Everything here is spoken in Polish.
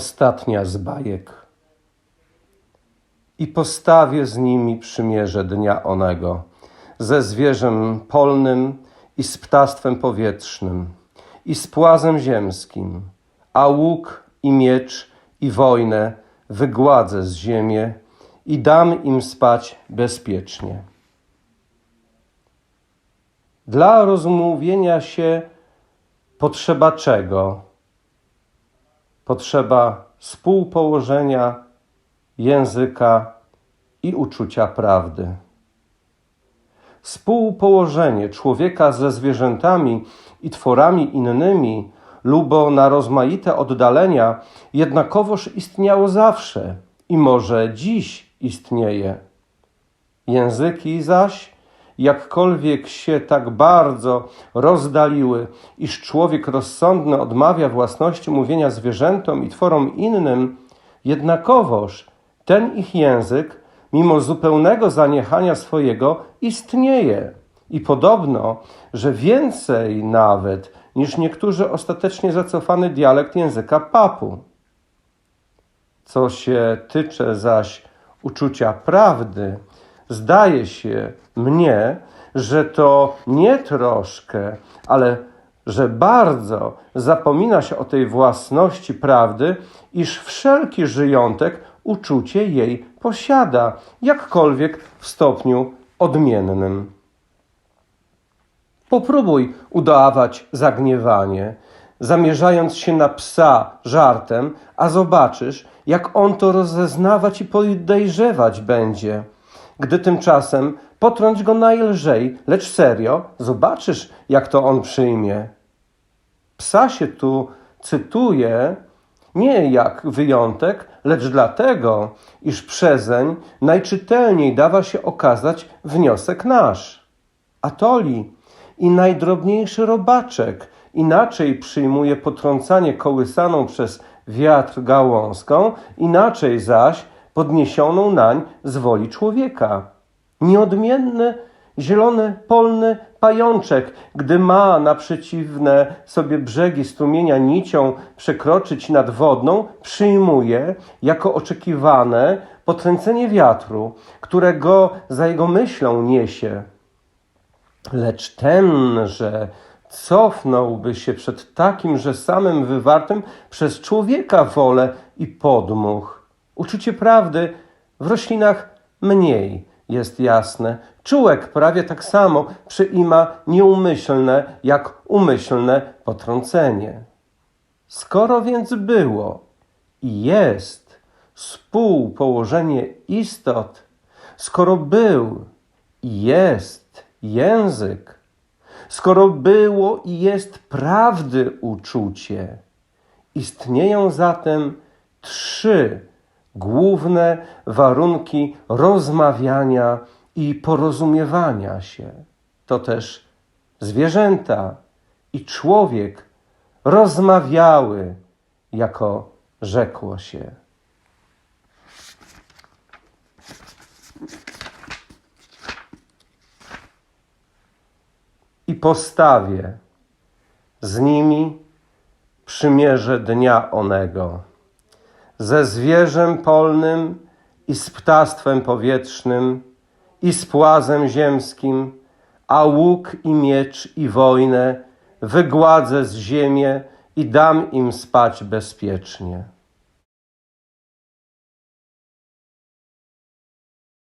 Ostatnia z bajek. I postawię z nimi przymierze dnia onego, ze zwierzem polnym i z ptactwem powietrznym, i z płazem ziemskim, a łuk i miecz i wojnę wygładzę z ziemię i dam im spać bezpiecznie. Dla rozmówienia się potrzeba czego? Potrzeba współpołożenia języka i uczucia prawdy. Współpołożenie człowieka ze zwierzętami i tworami innymi lubo na rozmaite oddalenia jednakowoż istniało zawsze i może dziś istnieje. Języki zaś, jakkolwiek się tak bardzo rozdaliły, iż człowiek rozsądny odmawia własności mówienia zwierzętom i tworom innym, jednakowoż ten ich język, mimo zupełnego zaniechania swojego, istnieje. I podobno, że więcej nawet niż niektórzy ostatecznie zacofany dialekt języka papu. Co się tycze zaś uczucia prawdy, zdaje się mnie, że to nie troszkę, ale że bardzo zapomina się o tej własności prawdy, iż wszelki żyjątek uczucie jej posiada, jakkolwiek w stopniu odmiennym. Popróbuj udawać zagniewanie, zamierzając się na psa żartem, a zobaczysz, jak on to rozeznawać i podejrzewać będzie. Gdy tymczasem potrąć go najlżej, lecz serio, zobaczysz, jak to on przyjmie. Psa się tu cytuje nie jak wyjątek, lecz dlatego, iż przezeń najczytelniej dawa się okazać wniosek nasz. Atoli i najdrobniejszy robaczek inaczej przyjmuje potrącanie kołysaną przez wiatr gałązką, inaczej zaś podniesioną nań z woli człowieka. Nieodmienny zielony polny pajączek, gdy ma na przeciwne sobie brzegi strumienia nicią przekroczyć nad wodną, przyjmuje jako oczekiwane potręcenie wiatru, którego za jego myślą niesie. Lecz tenże cofnąłby się przed takimże samym wywartym przez człowieka wolę i podmuch. Uczucie prawdy w roślinach mniej jest jasne. Czułek prawie tak samo przyima nieumyślne jak umyślne potrącenie. Skoro więc było i jest współpołożenie istot, skoro był i jest język, skoro było i jest prawdy uczucie, istnieją zatem trzy główne warunki rozmawiania i porozumiewania się. To też zwierzęta i człowiek rozmawiały, jako rzekło się. I postawię z nimi przymierze dnia onego ze zwierzem polnym i z ptactwem powietrznym i z płazem ziemskim, a łuk i miecz i wojnę wygładzę z ziemię i dam im spać bezpiecznie.